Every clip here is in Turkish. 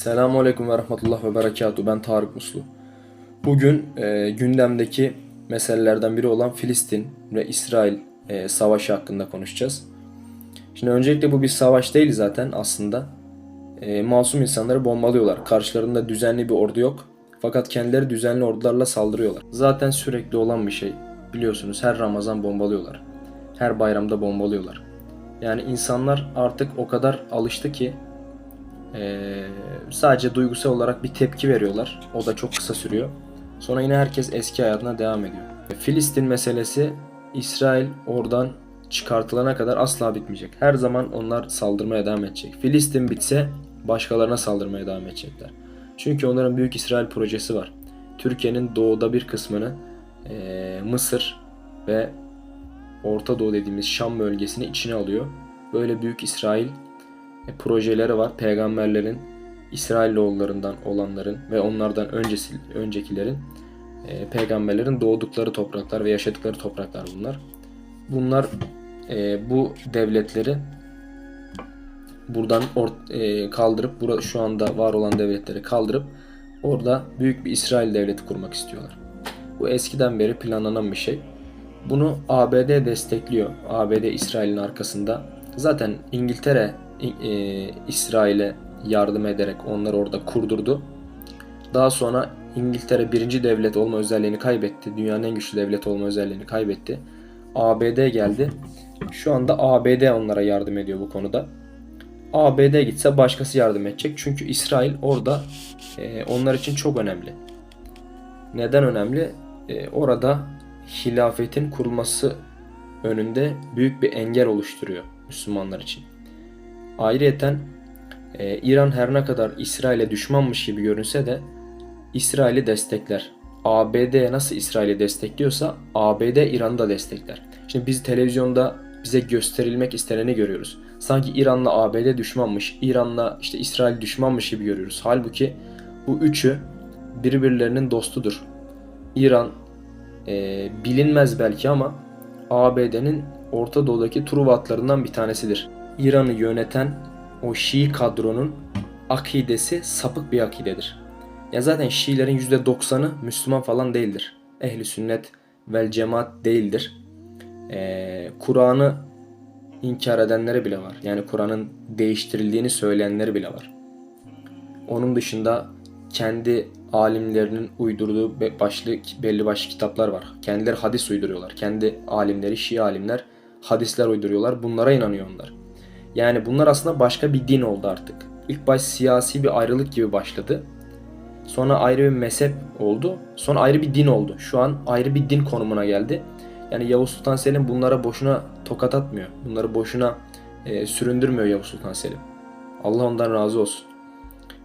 Selamun Aleyküm ve Rahmetullah ve Berekatuhu. Ben Tarık Muslu. Bugün e, gündemdeki meselelerden biri olan Filistin ve İsrail e, savaşı hakkında konuşacağız. Şimdi öncelikle bu bir savaş değil zaten aslında. E, masum insanları bombalıyorlar. Karşılarında düzenli bir ordu yok. Fakat kendileri düzenli ordularla saldırıyorlar. Zaten sürekli olan bir şey. Biliyorsunuz her Ramazan bombalıyorlar. Her bayramda bombalıyorlar. Yani insanlar artık o kadar alıştı ki ee, sadece duygusal olarak bir tepki veriyorlar. O da çok kısa sürüyor. Sonra yine herkes eski hayatına devam ediyor. Filistin meselesi İsrail oradan çıkartılana kadar asla bitmeyecek. Her zaman onlar saldırmaya devam edecek. Filistin bitse başkalarına saldırmaya devam edecekler. Çünkü onların Büyük İsrail projesi var. Türkiye'nin doğuda bir kısmını eee, Mısır ve Orta Doğu dediğimiz Şam bölgesini içine alıyor. Böyle Büyük İsrail e, projeleri var. Peygamberlerin, İsrailoğullarından olanların ve onlardan öncesi, öncekilerin e, peygamberlerin doğdukları topraklar ve yaşadıkları topraklar bunlar. Bunlar e, bu devletleri buradan or- e, kaldırıp bura, şu anda var olan devletleri kaldırıp orada büyük bir İsrail devleti kurmak istiyorlar. Bu eskiden beri planlanan bir şey. Bunu ABD destekliyor. ABD İsrail'in arkasında. Zaten İngiltere e, İsrail'e yardım ederek onları orada kurdurdu. Daha sonra İngiltere birinci devlet olma özelliğini kaybetti. Dünyanın en güçlü devlet olma özelliğini kaybetti. ABD geldi. Şu anda ABD onlara yardım ediyor bu konuda. ABD gitse başkası yardım edecek. Çünkü İsrail orada e, onlar için çok önemli. Neden önemli? E, orada hilafetin kurulması önünde büyük bir engel oluşturuyor Müslümanlar için. Ayrıyeten e, İran her ne kadar İsrail'e düşmanmış gibi görünse de İsrail'i destekler. ABD nasıl İsrail'i destekliyorsa ABD İran'ı da destekler. Şimdi biz televizyonda bize gösterilmek isteneni görüyoruz. Sanki İran'la ABD düşmanmış, İran'la işte İsrail düşmanmış gibi görüyoruz. Halbuki bu üçü birbirlerinin dostudur. İran e, bilinmez belki ama ABD'nin Orta Doğu'daki Truva atlarından bir tanesidir. İran'ı yöneten o Şii kadronun akidesi sapık bir akidedir. Ya zaten Şiilerin %90'ı Müslüman falan değildir. Ehli sünnet vel cemaat değildir. Ee, Kur'an'ı inkar edenleri bile var. Yani Kur'an'ın değiştirildiğini söyleyenleri bile var. Onun dışında kendi alimlerinin uydurduğu başlı belli başlı kitaplar var. Kendileri hadis uyduruyorlar. Kendi alimleri, Şii alimler hadisler uyduruyorlar. Bunlara inanıyor onlar. Yani bunlar aslında başka bir din oldu artık. İlk baş siyasi bir ayrılık gibi başladı. Sonra ayrı bir mezhep oldu. Sonra ayrı bir din oldu. Şu an ayrı bir din konumuna geldi. Yani Yavuz Sultan Selim bunlara boşuna tokat atmıyor. Bunları boşuna e, süründürmüyor Yavuz Sultan Selim. Allah ondan razı olsun.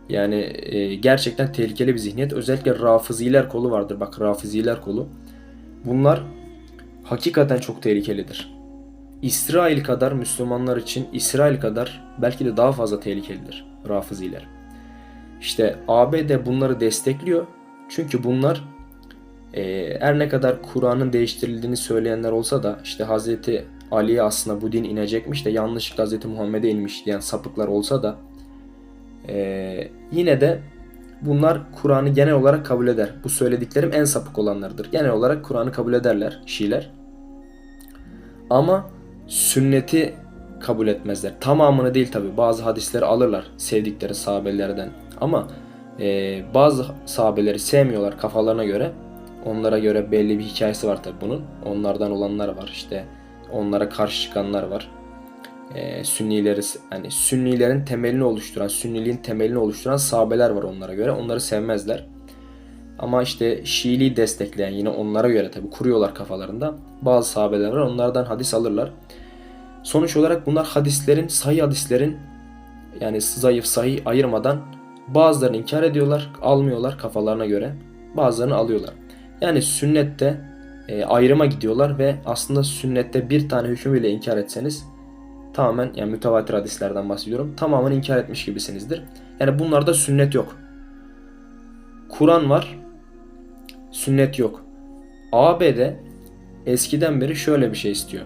Yani e, gerçekten tehlikeli bir zihniyet. Özellikle Rafiziler kolu vardır. Bak Rafiziler kolu. Bunlar hakikaten çok tehlikelidir. İsrail kadar Müslümanlar için İsrail kadar belki de daha fazla tehlikelidir Rafiziler. İşte ABD bunları destekliyor. Çünkü bunlar e, her ne kadar Kur'an'ın değiştirildiğini söyleyenler olsa da işte Hazreti Ali'ye aslında bu din inecekmiş de yanlışlıkla Hazreti Muhammed'e inmiş diyen sapıklar olsa da e, yine de bunlar Kur'an'ı genel olarak kabul eder. Bu söylediklerim en sapık olanlardır. Genel olarak Kur'an'ı kabul ederler Şiiler. Ama sünneti kabul etmezler. Tamamını değil tabi. Bazı hadisleri alırlar sevdikleri sahabelerden. Ama e, bazı sahabeleri sevmiyorlar kafalarına göre. Onlara göre belli bir hikayesi var tabi bunun. Onlardan olanlar var işte. Onlara karşı çıkanlar var. E, Sünnileri hani Sünnilerin temelini oluşturan, Sünniliğin temelini oluşturan sahabeler var onlara göre. Onları sevmezler. Ama işte Şiiliği destekleyen yine onlara göre tabi kuruyorlar kafalarında. Bazı sahabeler var onlardan hadis alırlar. Sonuç olarak bunlar hadislerin, sahih hadislerin yani zayıf sahih ayırmadan bazılarını inkar ediyorlar, almıyorlar kafalarına göre. Bazılarını alıyorlar. Yani sünnette e, ayrıma gidiyorlar ve aslında sünnette bir tane hüküm bile inkar etseniz tamamen yani mütevatir hadislerden bahsediyorum. Tamamen inkar etmiş gibisinizdir. Yani bunlarda sünnet yok. Kur'an var, sünnet yok. ABD eskiden beri şöyle bir şey istiyor.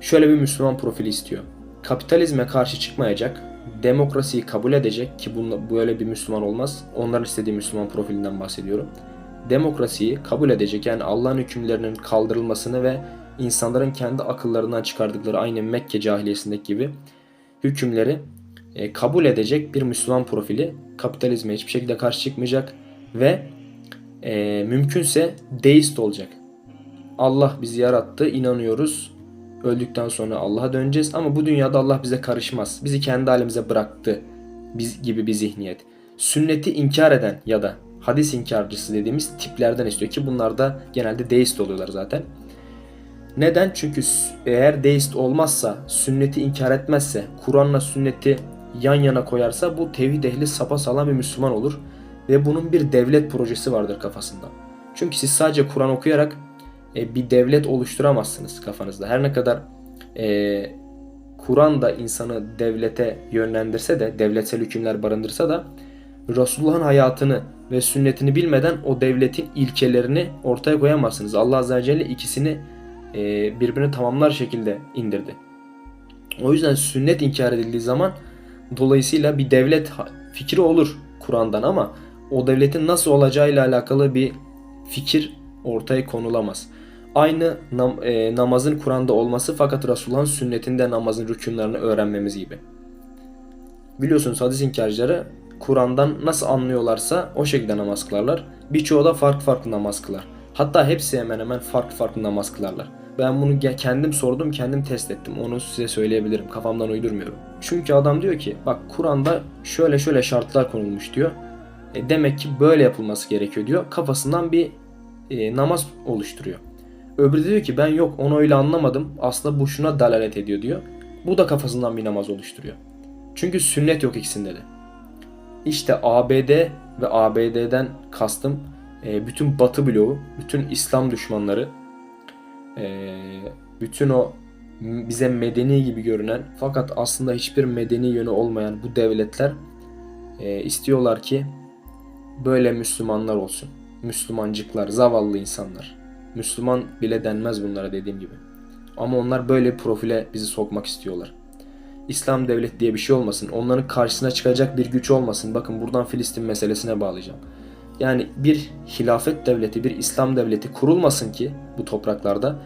Şöyle bir Müslüman profili istiyor. Kapitalizme karşı çıkmayacak, demokrasiyi kabul edecek ki bunla, böyle bir Müslüman olmaz. Onların istediği Müslüman profilinden bahsediyorum. Demokrasiyi kabul edecek yani Allah'ın hükümlerinin kaldırılmasını ve insanların kendi akıllarından çıkardıkları aynı Mekke cahiliyesindeki gibi hükümleri e, kabul edecek bir Müslüman profili kapitalizme hiçbir şekilde karşı çıkmayacak ve e, mümkünse deist olacak. Allah bizi yarattı, inanıyoruz. Öldükten sonra Allah'a döneceğiz ama bu dünyada Allah bize karışmaz. Bizi kendi halimize bıraktı biz gibi bir zihniyet. Sünneti inkar eden ya da hadis inkarcısı dediğimiz tiplerden istiyor ki bunlar da genelde deist oluyorlar zaten. Neden? Çünkü eğer deist olmazsa, sünneti inkar etmezse, Kur'an'la sünneti yan yana koyarsa bu tevhid ehli sapasağlam bir Müslüman olur ve bunun bir devlet projesi vardır kafasında. Çünkü siz sadece Kur'an okuyarak e, bir devlet oluşturamazsınız kafanızda. Her ne kadar e, Kur'an da insanı devlete yönlendirse de, devletsel hükümler barındırsa da Resulullah'ın hayatını ve sünnetini bilmeden o devletin ilkelerini ortaya koyamazsınız. Allah Azze ve Celle ikisini e, birbirini tamamlar şekilde indirdi. O yüzden sünnet inkar edildiği zaman dolayısıyla bir devlet fikri olur Kur'an'dan ama o devletin nasıl olacağıyla alakalı bir fikir ortaya konulamaz. Aynı nam- e, namazın Kur'an'da olması fakat Resulullah'ın sünnetinde namazın rükünlerini öğrenmemiz gibi. Biliyorsunuz hadis inkarcıları Kur'an'dan nasıl anlıyorlarsa o şekilde namaz kılarlar. Birçoğu da farklı farklı namaz kılar. Hatta hepsi hemen hemen farklı farklı namaz kılarlar. Ben bunu kendim sordum, kendim test ettim. Onu size söyleyebilirim. Kafamdan uydurmuyorum. Çünkü adam diyor ki bak Kur'an'da şöyle şöyle şartlar konulmuş diyor. E, demek ki böyle yapılması gerekiyor diyor. Kafasından bir e, namaz oluşturuyor. Öbürü diyor ki ben yok onu öyle anlamadım. Aslında bu şuna dalalet ediyor diyor. Bu da kafasından bir namaz oluşturuyor. Çünkü sünnet yok ikisinde de. İşte ABD ve ABD'den kastım e, bütün Batı bloğu, bütün İslam düşmanları, e, bütün o bize medeni gibi görünen fakat aslında hiçbir medeni yönü olmayan bu devletler e, istiyorlar ki böyle Müslümanlar olsun. Müslümancıklar, zavallı insanlar. Müslüman bile denmez bunlara dediğim gibi. Ama onlar böyle bir profile bizi sokmak istiyorlar. İslam devlet diye bir şey olmasın. Onların karşısına çıkacak bir güç olmasın. Bakın buradan Filistin meselesine bağlayacağım. Yani bir hilafet devleti, bir İslam devleti kurulmasın ki bu topraklarda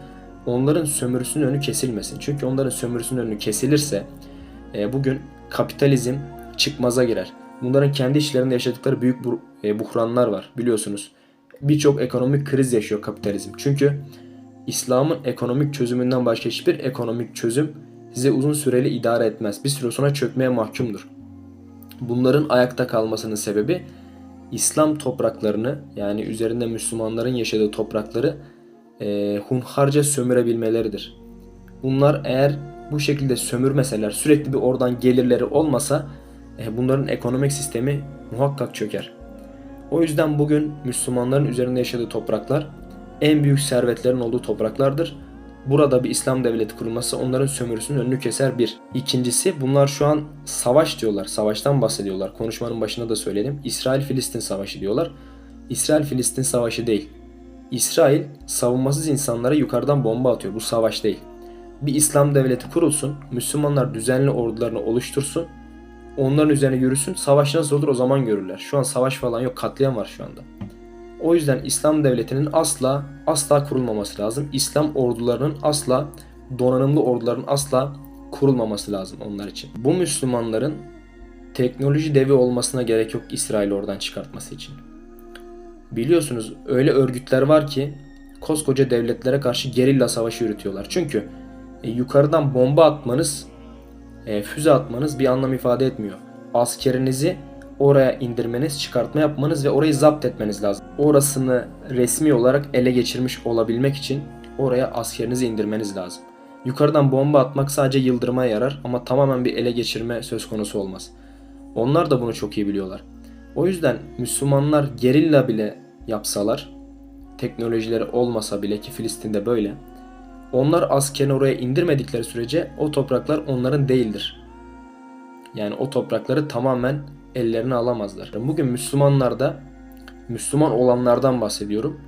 onların sömürüsünün önü kesilmesin. Çünkü onların sömürüsünün önü kesilirse e, bugün kapitalizm çıkmaza girer. Bunların kendi işlerinde yaşadıkları büyük e, buhranlar var biliyorsunuz. Birçok ekonomik kriz yaşıyor kapitalizm. Çünkü İslam'ın ekonomik çözümünden başka hiçbir ekonomik çözüm size uzun süreli idare etmez. Bir süre sonra çökmeye mahkumdur. Bunların ayakta kalmasının sebebi İslam topraklarını yani üzerinde Müslümanların yaşadığı toprakları e, hunharca sömürebilmeleridir. Bunlar eğer bu şekilde sömürmeseler, sürekli bir oradan gelirleri olmasa e, bunların ekonomik sistemi muhakkak çöker. O yüzden bugün Müslümanların üzerinde yaşadığı topraklar en büyük servetlerin olduğu topraklardır. Burada bir İslam devleti kurulması onların sömürüsünün önünü keser bir. İkincisi bunlar şu an savaş diyorlar. Savaştan bahsediyorlar. Konuşmanın başında da söyledim. İsrail-Filistin savaşı diyorlar. İsrail-Filistin savaşı değil. İsrail savunmasız insanlara yukarıdan bomba atıyor. Bu savaş değil. Bir İslam devleti kurulsun. Müslümanlar düzenli ordularını oluştursun. Onların üzerine yürüsün. Savaş nasıl olur o zaman görürler. Şu an savaş falan yok. Katliam var şu anda. O yüzden İslam devletinin asla asla kurulmaması lazım. İslam ordularının asla donanımlı orduların asla kurulmaması lazım onlar için. Bu Müslümanların teknoloji devi olmasına gerek yok İsrail'i oradan çıkartması için. Biliyorsunuz öyle örgütler var ki koskoca devletlere karşı gerilla savaşı yürütüyorlar. Çünkü e, yukarıdan bomba atmanız, e, füze atmanız bir anlam ifade etmiyor. Askerinizi oraya indirmeniz, çıkartma yapmanız ve orayı zapt etmeniz lazım. Orasını resmi olarak ele geçirmiş olabilmek için oraya askerinizi indirmeniz lazım. Yukarıdan bomba atmak sadece yıldırmaya yarar ama tamamen bir ele geçirme söz konusu olmaz. Onlar da bunu çok iyi biliyorlar. O yüzden Müslümanlar gerilla bile yapsalar, teknolojileri olmasa bile ki Filistin'de böyle, onlar askerini oraya indirmedikleri sürece o topraklar onların değildir. Yani o toprakları tamamen ellerine alamazlar. Bugün Müslümanlarda, Müslüman olanlardan bahsediyorum.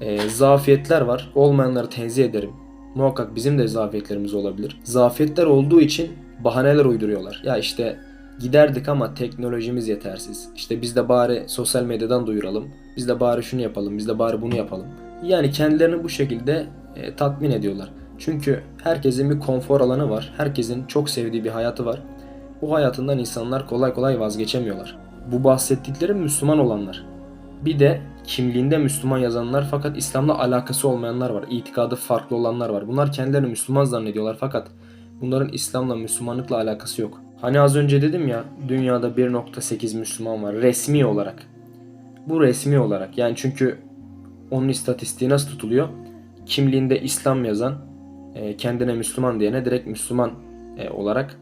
Ee, zafiyetler var. Olmayanları tenzih ederim. Muhakkak bizim de zafiyetlerimiz olabilir. Zafiyetler olduğu için bahaneler uyduruyorlar. Ya işte Giderdik ama teknolojimiz yetersiz. İşte biz de bari sosyal medyadan duyuralım. Biz de bari şunu yapalım. Biz de bari bunu yapalım. Yani kendilerini bu şekilde e, tatmin ediyorlar. Çünkü herkesin bir konfor alanı var. Herkesin çok sevdiği bir hayatı var. Bu hayatından insanlar kolay kolay vazgeçemiyorlar. Bu bahsettiklerim Müslüman olanlar. Bir de kimliğinde Müslüman yazanlar fakat İslam'la alakası olmayanlar var. İtikadı farklı olanlar var. Bunlar kendilerini Müslüman zannediyorlar fakat bunların İslam'la Müslümanlıkla alakası yok. Hani az önce dedim ya dünyada 1.8 Müslüman var resmi olarak. Bu resmi olarak yani çünkü onun istatistiği nasıl tutuluyor? Kimliğinde İslam yazan e, kendine Müslüman diyene direkt Müslüman e, olarak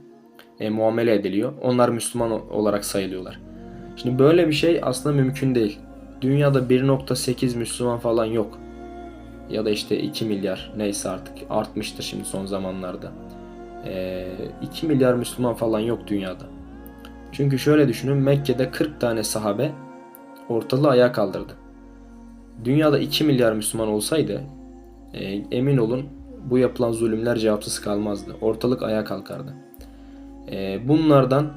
e, muamele ediliyor. Onlar Müslüman olarak sayılıyorlar. Şimdi böyle bir şey aslında mümkün değil. Dünyada 1.8 Müslüman falan yok. Ya da işte 2 milyar neyse artık artmıştır şimdi son zamanlarda. Ee, 2 milyar Müslüman falan yok dünyada. Çünkü şöyle düşünün Mekke'de 40 tane sahabe ortalığı ayağa kaldırdı. Dünyada 2 milyar Müslüman olsaydı e, emin olun bu yapılan zulümler cevapsız kalmazdı. Ortalık ayağa kalkardı. E, bunlardan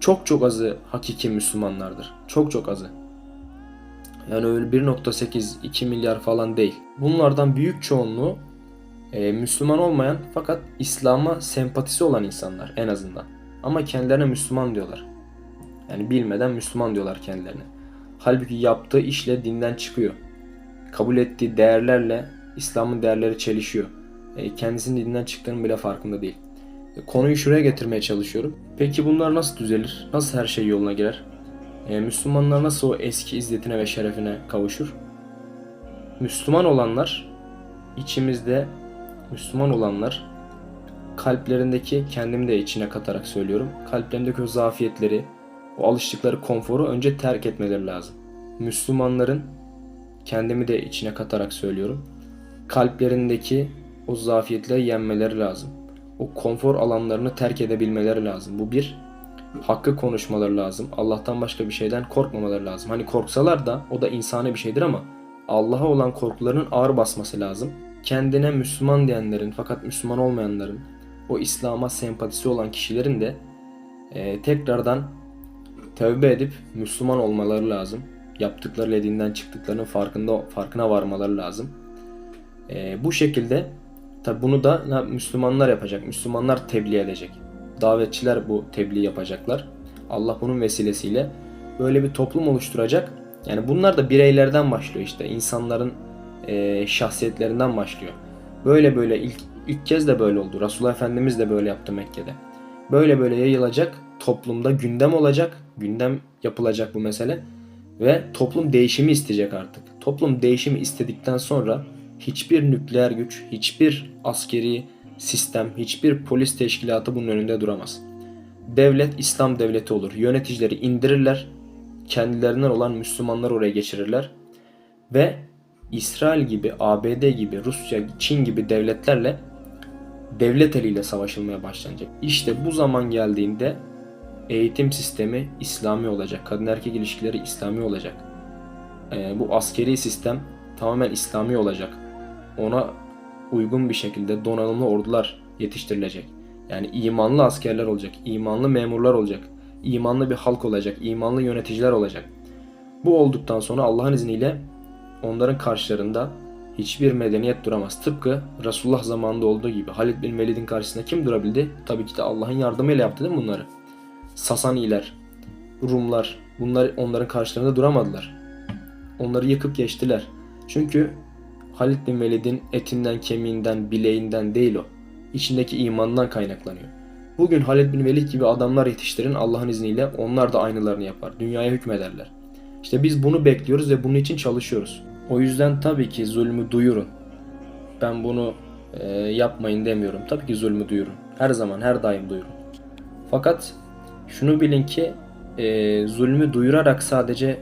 çok çok azı hakiki Müslümanlardır. Çok çok azı. Yani öyle 1.8 2 milyar falan değil. Bunlardan büyük çoğunluğu e, Müslüman olmayan fakat İslam'a sempatisi olan insanlar en azından. Ama kendilerine Müslüman diyorlar. Yani bilmeden Müslüman diyorlar kendilerine. Halbuki yaptığı işle dinden çıkıyor. Kabul ettiği değerlerle İslam'ın değerleri çelişiyor. E, kendisinin dinden çıktığının bile farkında değil. E, konuyu şuraya getirmeye çalışıyorum. Peki bunlar nasıl düzelir? Nasıl her şey yoluna girer? E, Müslümanlar nasıl o eski izzetine ve şerefine kavuşur? Müslüman olanlar, içimizde Müslüman olanlar, kalplerindeki, kendimi de içine katarak söylüyorum, kalplerindeki o zafiyetleri, o alıştıkları konforu önce terk etmeleri lazım. Müslümanların, kendimi de içine katarak söylüyorum, kalplerindeki o zafiyetleri yenmeleri lazım. O konfor alanlarını terk edebilmeleri lazım. Bu bir, hakkı konuşmaları lazım. Allah'tan başka bir şeyden korkmamaları lazım. Hani korksalar da o da insani bir şeydir ama Allah'a olan korkularının ağır basması lazım. Kendine Müslüman diyenlerin fakat Müslüman olmayanların, o İslam'a sempatisi olan kişilerin de e, tekrardan tövbe edip Müslüman olmaları lazım. Yaptıkları dinden çıktıklarının farkında farkına varmaları lazım. E, bu şekilde tabi bunu da Müslümanlar yapacak. Müslümanlar tebliğ edecek. Davetçiler bu tebliğ yapacaklar. Allah bunun vesilesiyle böyle bir toplum oluşturacak. Yani bunlar da bireylerden başlıyor işte. insanların e, şahsiyetlerinden başlıyor. Böyle böyle ilk ilk kez de böyle oldu. Resulullah Efendimiz de böyle yaptı Mekke'de. Böyle böyle yayılacak, toplumda gündem olacak, gündem yapılacak bu mesele ve toplum değişimi isteyecek artık. Toplum değişimi istedikten sonra hiçbir nükleer güç, hiçbir askeri sistem, hiçbir polis teşkilatı bunun önünde duramaz. Devlet İslam devleti olur. Yöneticileri indirirler, kendilerinden olan Müslümanlar oraya geçirirler ve İsrail gibi, ABD gibi, Rusya, Çin gibi devletlerle devlet eliyle savaşılmaya başlanacak. İşte bu zaman geldiğinde eğitim sistemi İslami olacak. Kadın erkek ilişkileri İslami olacak. Ee, bu askeri sistem tamamen İslami olacak. Ona uygun bir şekilde donanımlı ordular yetiştirilecek. Yani imanlı askerler olacak, imanlı memurlar olacak, imanlı bir halk olacak, imanlı yöneticiler olacak. Bu olduktan sonra Allah'ın izniyle onların karşılarında hiçbir medeniyet duramaz. Tıpkı Resulullah zamanında olduğu gibi Halid bin Velid'in karşısında kim durabildi? Tabii ki de Allah'ın yardımıyla yaptı değil mi bunları? Sasaniler, Rumlar bunlar onların karşılarında duramadılar. Onları yıkıp geçtiler. Çünkü Halid bin Velid'in etinden, kemiğinden, bileğinden değil o. İçindeki imandan kaynaklanıyor. Bugün Halid bin Velid gibi adamlar yetiştirin Allah'ın izniyle onlar da aynılarını yapar. Dünyaya hükmederler. İşte biz bunu bekliyoruz ve bunun için çalışıyoruz. O yüzden tabii ki zulmü duyurun. Ben bunu e, yapmayın demiyorum. Tabii ki zulmü duyurun. Her zaman, her daim duyurun. Fakat şunu bilin ki e, zulmü duyurarak sadece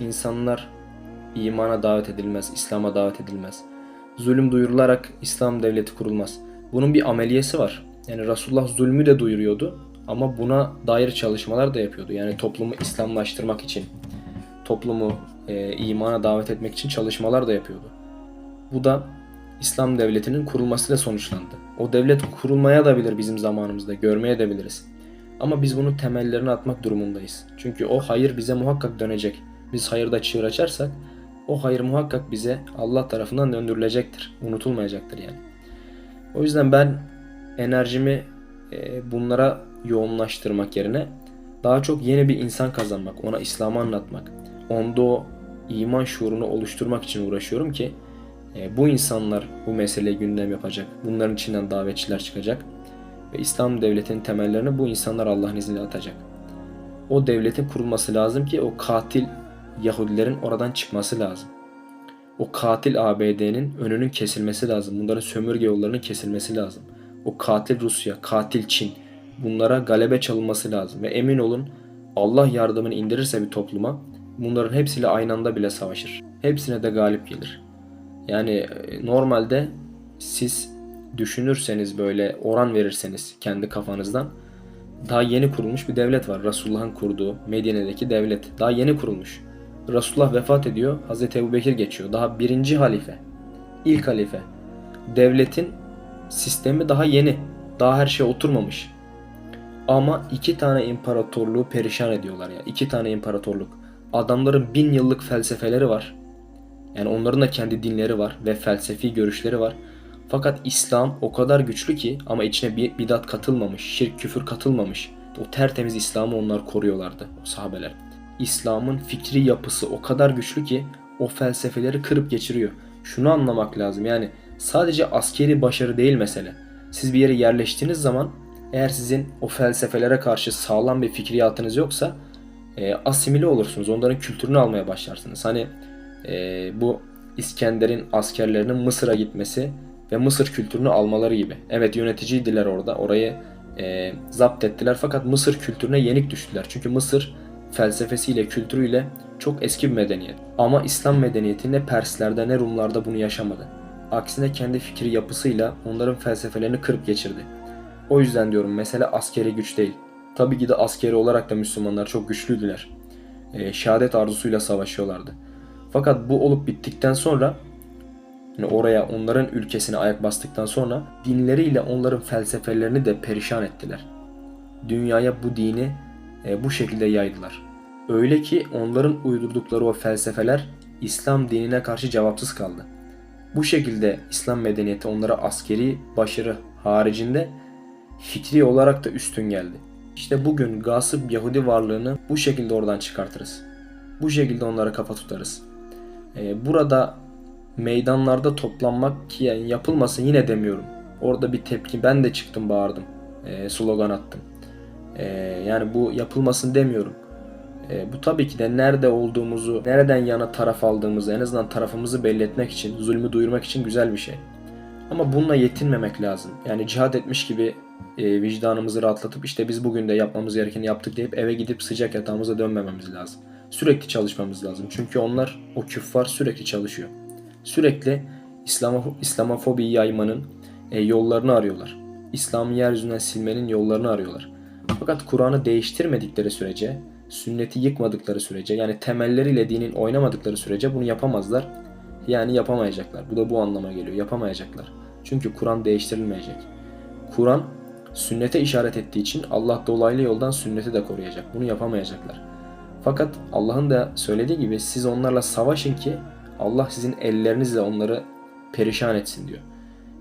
insanlar imana davet edilmez, İslam'a davet edilmez. Zulüm duyurularak İslam devleti kurulmaz. Bunun bir ameliyesi var. Yani Resulullah zulmü de duyuruyordu ama buna dair çalışmalar da yapıyordu. Yani toplumu İslamlaştırmak için, toplumu e, imana davet etmek için çalışmalar da yapıyordu. Bu da İslam devletinin kurulmasıyla sonuçlandı. O devlet kurulmaya da bilir bizim zamanımızda, görmeye de biliriz. Ama biz bunun temellerini atmak durumundayız. Çünkü o hayır bize muhakkak dönecek. Biz hayırda çığır açarsak o hayır muhakkak bize Allah tarafından döndürülecektir. Unutulmayacaktır yani. O yüzden ben enerjimi e, bunlara yoğunlaştırmak yerine daha çok yeni bir insan kazanmak, ona İslam'ı anlatmak, onda o iman şuurunu oluşturmak için uğraşıyorum ki e, bu insanlar bu meseleyi gündem yapacak. Bunların içinden davetçiler çıkacak ve İslam devletinin temellerini bu insanlar Allah'ın izniyle atacak. O devletin kurulması lazım ki o katil Yahudilerin oradan çıkması lazım. O katil ABD'nin önünün kesilmesi lazım. Bunların sömürge yollarının kesilmesi lazım. O katil Rusya, katil Çin bunlara galebe çalınması lazım. Ve emin olun Allah yardımını indirirse bir topluma bunların hepsiyle aynı anda bile savaşır. Hepsine de galip gelir. Yani e, normalde siz düşünürseniz böyle oran verirseniz kendi kafanızdan daha yeni kurulmuş bir devlet var. Resulullah'ın kurduğu Medine'deki devlet. Daha yeni kurulmuş. Resulullah vefat ediyor. Hazreti Ebu Bekir geçiyor. Daha birinci halife. İlk halife. Devletin sistemi daha yeni. Daha her şey oturmamış. Ama iki tane imparatorluğu perişan ediyorlar ya. İki tane imparatorluk. Adamların bin yıllık felsefeleri var. Yani onların da kendi dinleri var ve felsefi görüşleri var. Fakat İslam o kadar güçlü ki ama içine bir bidat katılmamış, şirk küfür katılmamış. O tertemiz İslam'ı onlar koruyorlardı o sahabeler. İslam'ın fikri yapısı o kadar güçlü ki o felsefeleri kırıp geçiriyor. Şunu anlamak lazım yani sadece askeri başarı değil mesele. Siz bir yere yerleştiğiniz zaman eğer sizin o felsefelere karşı sağlam bir fikriyatınız yoksa e, asimile olursunuz. Onların kültürünü almaya başlarsınız. Hani e, bu İskender'in askerlerinin Mısır'a gitmesi ve Mısır kültürünü almaları gibi. Evet yöneticiydiler orada. Orayı e, zapt ettiler fakat Mısır kültürüne yenik düştüler. Çünkü Mısır felsefesiyle, kültürüyle çok eski bir medeniyet. Ama İslam medeniyeti ne Perslerde ne Rumlarda bunu yaşamadı. Aksine kendi fikri yapısıyla onların felsefelerini kırıp geçirdi. O yüzden diyorum mesele askeri güç değil. Tabii ki de askeri olarak da Müslümanlar çok güçlüydüler. E, şehadet arzusuyla savaşıyorlardı. Fakat bu olup bittikten sonra yani oraya onların ülkesine ayak bastıktan sonra dinleriyle onların felsefelerini de perişan ettiler. Dünyaya bu dini bu şekilde yaydılar. Öyle ki onların uydurdukları o felsefeler İslam dinine karşı cevapsız kaldı. Bu şekilde İslam medeniyeti onlara askeri başarı haricinde fikri olarak da üstün geldi. İşte bugün gasip Yahudi varlığını bu şekilde oradan çıkartırız. Bu şekilde onlara kafa tutarız. Ee, burada meydanlarda toplanmak ki yani yapılmasın yine demiyorum. Orada bir tepki ben de çıktım bağırdım. Ee, slogan attım. Ee, yani bu yapılmasın demiyorum. Ee, bu tabii ki de nerede olduğumuzu, nereden yana taraf aldığımızı, en azından tarafımızı belli etmek için, zulmü duyurmak için güzel bir şey. Ama bununla yetinmemek lazım. Yani cihad etmiş gibi e, vicdanımızı rahatlatıp işte biz bugün de yapmamız gerekeni yaptık deyip eve gidip sıcak yatağımıza dönmememiz lazım. Sürekli çalışmamız lazım. Çünkü onlar, o küffar sürekli çalışıyor. Sürekli İslamo, İslamofobiyi yaymanın e, yollarını arıyorlar. İslam'ı yeryüzünden silmenin yollarını arıyorlar. Fakat Kur'an'ı değiştirmedikleri sürece, sünneti yıkmadıkları sürece, yani temelleriyle dinin oynamadıkları sürece bunu yapamazlar. Yani yapamayacaklar. Bu da bu anlama geliyor. Yapamayacaklar. Çünkü Kur'an değiştirilmeyecek. Kur'an sünnete işaret ettiği için Allah dolaylı yoldan sünneti de koruyacak. Bunu yapamayacaklar. Fakat Allah'ın da söylediği gibi siz onlarla savaşın ki Allah sizin ellerinizle onları perişan etsin diyor.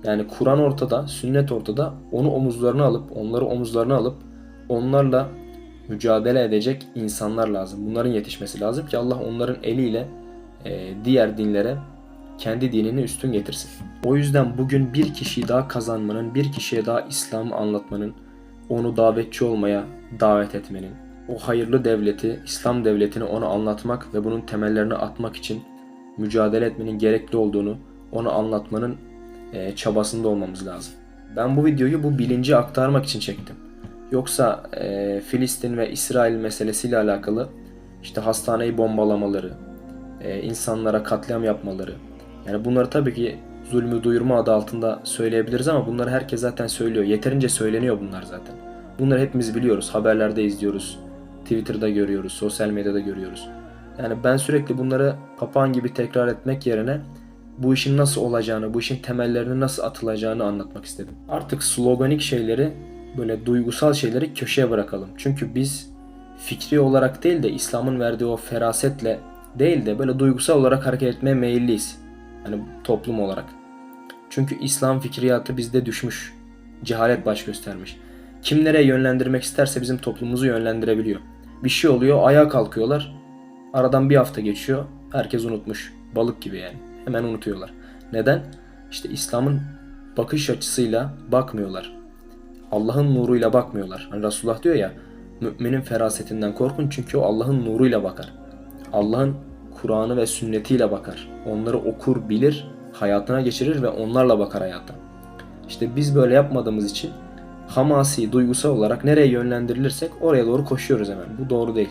Yani Kur'an ortada, sünnet ortada. Onu omuzlarına alıp, onları omuzlarına alıp onlarla mücadele edecek insanlar lazım. Bunların yetişmesi lazım ki Allah onların eliyle e, diğer dinlere kendi dinini üstün getirsin. O yüzden bugün bir kişiyi daha kazanmanın, bir kişiye daha İslam'ı anlatmanın, onu davetçi olmaya davet etmenin, o hayırlı devleti, İslam devletini ona anlatmak ve bunun temellerini atmak için mücadele etmenin gerekli olduğunu ona anlatmanın e, çabasında olmamız lazım. Ben bu videoyu bu bilinci aktarmak için çektim. Yoksa e, Filistin ve İsrail meselesiyle alakalı işte hastaneyi bombalamaları, e, insanlara katliam yapmaları. Yani bunları tabii ki zulmü duyurma adı altında söyleyebiliriz ama bunları herkes zaten söylüyor. Yeterince söyleniyor bunlar zaten. Bunları hepimiz biliyoruz. Haberlerde izliyoruz. Twitter'da görüyoruz. Sosyal medyada görüyoruz. Yani ben sürekli bunları papağan gibi tekrar etmek yerine bu işin nasıl olacağını, bu işin temellerinin nasıl atılacağını anlatmak istedim. Artık sloganik şeyleri böyle duygusal şeyleri köşeye bırakalım. Çünkü biz fikri olarak değil de İslam'ın verdiği o ferasetle değil de böyle duygusal olarak hareket etmeye meyilliyiz. Yani toplum olarak. Çünkü İslam fikriyatı bizde düşmüş. Cehalet baş göstermiş. Kim nereye yönlendirmek isterse bizim toplumumuzu yönlendirebiliyor. Bir şey oluyor, ayağa kalkıyorlar. Aradan bir hafta geçiyor. Herkes unutmuş. Balık gibi yani. Hemen unutuyorlar. Neden? İşte İslam'ın bakış açısıyla bakmıyorlar. Allah'ın nuruyla bakmıyorlar. Hani Resulullah diyor ya, müminin ferasetinden korkun çünkü o Allah'ın nuruyla bakar. Allah'ın Kur'an'ı ve sünnetiyle bakar. Onları okur, bilir, hayatına geçirir ve onlarla bakar hayata. İşte biz böyle yapmadığımız için hamasi, duygusal olarak nereye yönlendirilirsek oraya doğru koşuyoruz hemen. Bu doğru değil.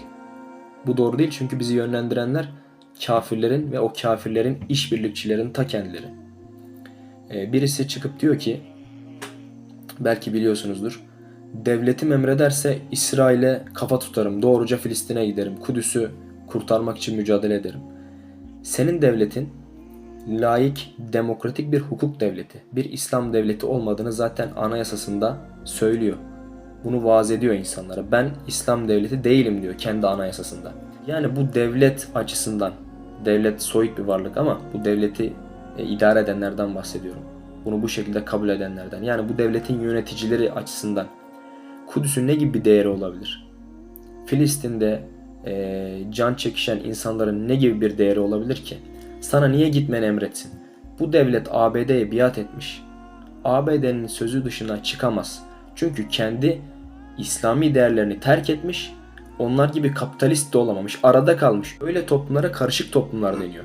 Bu doğru değil çünkü bizi yönlendirenler kafirlerin ve o kafirlerin işbirlikçilerin ta kendileri. Ee, birisi çıkıp diyor ki belki biliyorsunuzdur. Devletim emrederse İsrail'e kafa tutarım. Doğruca Filistin'e giderim. Kudüs'ü kurtarmak için mücadele ederim. Senin devletin laik, demokratik bir hukuk devleti, bir İslam devleti olmadığını zaten anayasasında söylüyor. Bunu vaaz ediyor insanlara. Ben İslam devleti değilim diyor kendi anayasasında. Yani bu devlet açısından, devlet soyut bir varlık ama bu devleti e, idare edenlerden bahsediyorum. Bunu bu şekilde kabul edenlerden. Yani bu devletin yöneticileri açısından Kudüs'ün ne gibi bir değeri olabilir? Filistin'de e, can çekişen insanların ne gibi bir değeri olabilir ki? Sana niye gitmeni emretsin? Bu devlet ABD'ye biat etmiş. ABD'nin sözü dışına çıkamaz. Çünkü kendi İslami değerlerini terk etmiş. Onlar gibi kapitalist de olamamış. Arada kalmış. Öyle toplumlara karışık toplumlar deniyor.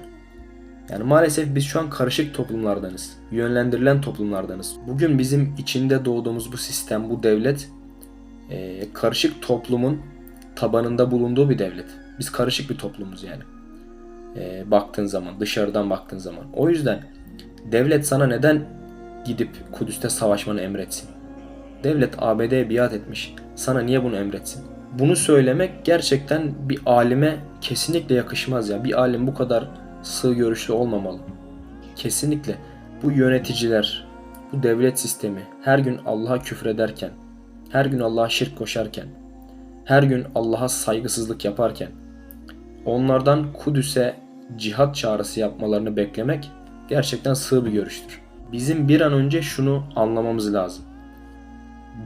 Yani maalesef biz şu an karışık toplumlardanız. Yönlendirilen toplumlardanız. Bugün bizim içinde doğduğumuz bu sistem, bu devlet e, karışık toplumun tabanında bulunduğu bir devlet. Biz karışık bir toplumuz yani. E, baktığın zaman, dışarıdan baktığın zaman. O yüzden devlet sana neden gidip Kudüs'te savaşmanı emretsin? Devlet ABD'ye biat etmiş. Sana niye bunu emretsin? Bunu söylemek gerçekten bir alime kesinlikle yakışmaz ya. Bir alim bu kadar sığ görüşlü olmamalı. Kesinlikle bu yöneticiler, bu devlet sistemi her gün Allah'a küfrederken, her gün Allah'a şirk koşarken, her gün Allah'a saygısızlık yaparken, onlardan Kudüs'e cihat çağrısı yapmalarını beklemek gerçekten sığ bir görüştür. Bizim bir an önce şunu anlamamız lazım.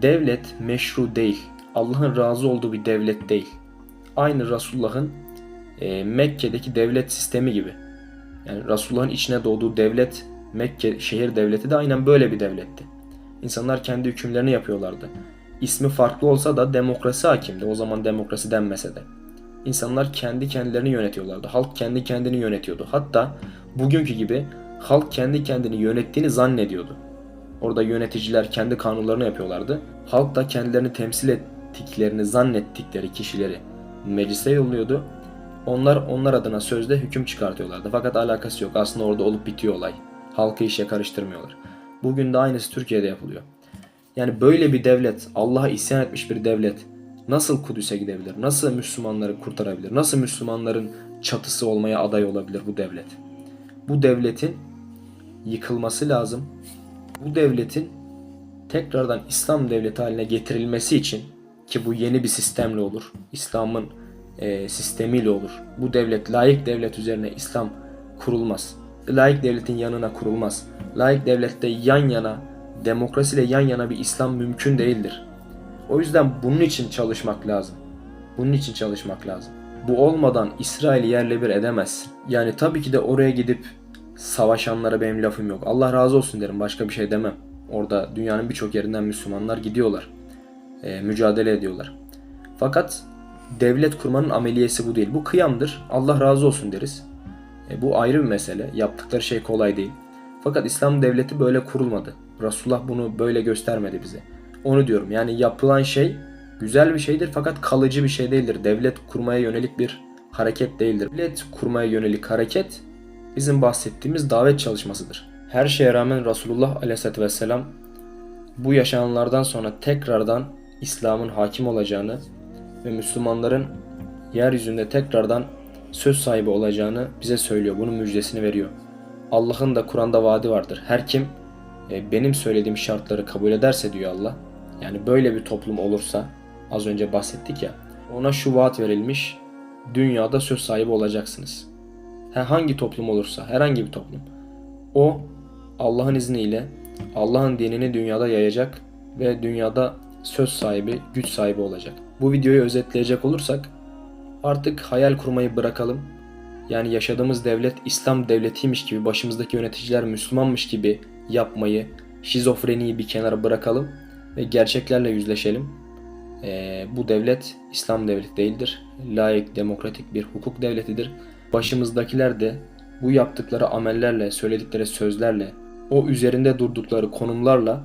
Devlet meşru değil. Allah'ın razı olduğu bir devlet değil. Aynı Resulullah'ın e, Mekke'deki devlet sistemi gibi. Yani Resulullah'ın içine doğduğu devlet, Mekke şehir devleti de aynen böyle bir devletti. İnsanlar kendi hükümlerini yapıyorlardı. İsmi farklı olsa da demokrasi hakimdi. O zaman demokrasi denmese de. İnsanlar kendi kendilerini yönetiyorlardı. Halk kendi kendini yönetiyordu. Hatta bugünkü gibi halk kendi kendini yönettiğini zannediyordu. Orada yöneticiler kendi kanunlarını yapıyorlardı. Halk da kendilerini temsil ettiklerini zannettikleri kişileri meclise yolluyordu. Onlar onlar adına sözde hüküm çıkartıyorlardı. Fakat alakası yok. Aslında orada olup bitiyor olay. Halkı işe karıştırmıyorlar. Bugün de aynısı Türkiye'de yapılıyor. Yani böyle bir devlet, Allah'a isyan etmiş bir devlet nasıl Kudüs'e gidebilir? Nasıl Müslümanları kurtarabilir? Nasıl Müslümanların çatısı olmaya aday olabilir bu devlet? Bu devletin yıkılması lazım. Bu devletin tekrardan İslam devleti haline getirilmesi için ki bu yeni bir sistemle olur. İslam'ın e, sistemiyle olur. Bu devlet layık devlet üzerine İslam kurulmaz. Layık devletin yanına kurulmaz. Layık devlette yan yana demokrasiyle yan yana bir İslam mümkün değildir. O yüzden bunun için çalışmak lazım. Bunun için çalışmak lazım. Bu olmadan İsrail'i yerle bir edemezsin. Yani tabii ki de oraya gidip savaşanlara benim lafım yok. Allah razı olsun derim başka bir şey demem. Orada dünyanın birçok yerinden Müslümanlar gidiyorlar. E, mücadele ediyorlar. Fakat devlet kurmanın ameliyesi bu değil. Bu kıyamdır. Allah razı olsun deriz. E, bu ayrı bir mesele. Yaptıkları şey kolay değil. Fakat İslam devleti böyle kurulmadı. Resulullah bunu böyle göstermedi bize. Onu diyorum. Yani yapılan şey güzel bir şeydir fakat kalıcı bir şey değildir. Devlet kurmaya yönelik bir hareket değildir. Devlet kurmaya yönelik hareket bizim bahsettiğimiz davet çalışmasıdır. Her şeye rağmen Resulullah Aleyhisselatü Vesselam bu yaşananlardan sonra tekrardan İslam'ın hakim olacağını ve Müslümanların yeryüzünde tekrardan söz sahibi olacağını bize söylüyor. Bunun müjdesini veriyor. Allah'ın da Kur'an'da vaadi vardır. Her kim e, benim söylediğim şartları kabul ederse diyor Allah. Yani böyle bir toplum olursa az önce bahsettik ya ona şu vaat verilmiş dünyada söz sahibi olacaksınız. Ha, hangi toplum olursa herhangi bir toplum o Allah'ın izniyle Allah'ın dinini dünyada yayacak ve dünyada söz sahibi, güç sahibi olacak. Bu videoyu özetleyecek olursak artık hayal kurmayı bırakalım. Yani yaşadığımız devlet İslam devletiymiş gibi, başımızdaki yöneticiler Müslümanmış gibi yapmayı, şizofreniyi bir kenara bırakalım ve gerçeklerle yüzleşelim. Ee, bu devlet İslam devleti değildir. Layık, demokratik bir hukuk devletidir. Başımızdakiler de bu yaptıkları amellerle, söyledikleri sözlerle, o üzerinde durdukları konumlarla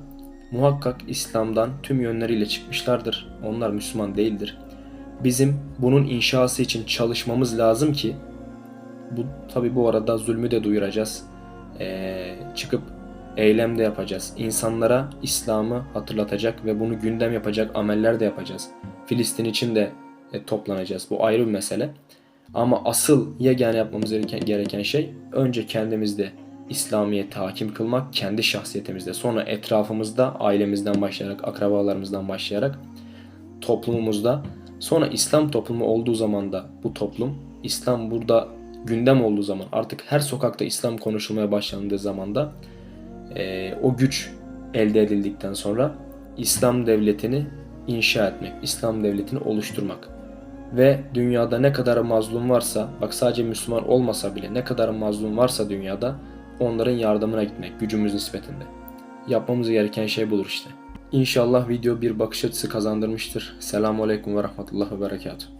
muhakkak İslam'dan tüm yönleriyle çıkmışlardır. Onlar Müslüman değildir. Bizim bunun inşası için çalışmamız lazım ki bu tabi bu arada zulmü de duyuracağız. Ee, çıkıp eylem de yapacağız. İnsanlara İslam'ı hatırlatacak ve bunu gündem yapacak ameller de yapacağız. Filistin için de e, toplanacağız. Bu ayrı bir mesele. Ama asıl yegane yapmamız gereken, gereken şey önce kendimizde İslamiyet'e hakim kılmak, kendi şahsiyetimizde, sonra etrafımızda, ailemizden başlayarak, akrabalarımızdan başlayarak, toplumumuzda, sonra İslam toplumu olduğu zaman da bu toplum, İslam burada gündem olduğu zaman, artık her sokakta İslam konuşulmaya başlandığı zaman da e, o güç elde edildikten sonra İslam devletini inşa etmek, İslam devletini oluşturmak ve dünyada ne kadar mazlum varsa, bak sadece Müslüman olmasa bile ne kadar mazlum varsa dünyada onların yardımına gitmek gücümüz nispetinde. Yapmamız gereken şey budur işte. İnşallah video bir bakış açısı kazandırmıştır. Selamun Aleyküm ve Rahmetullah ve Berekatuhu.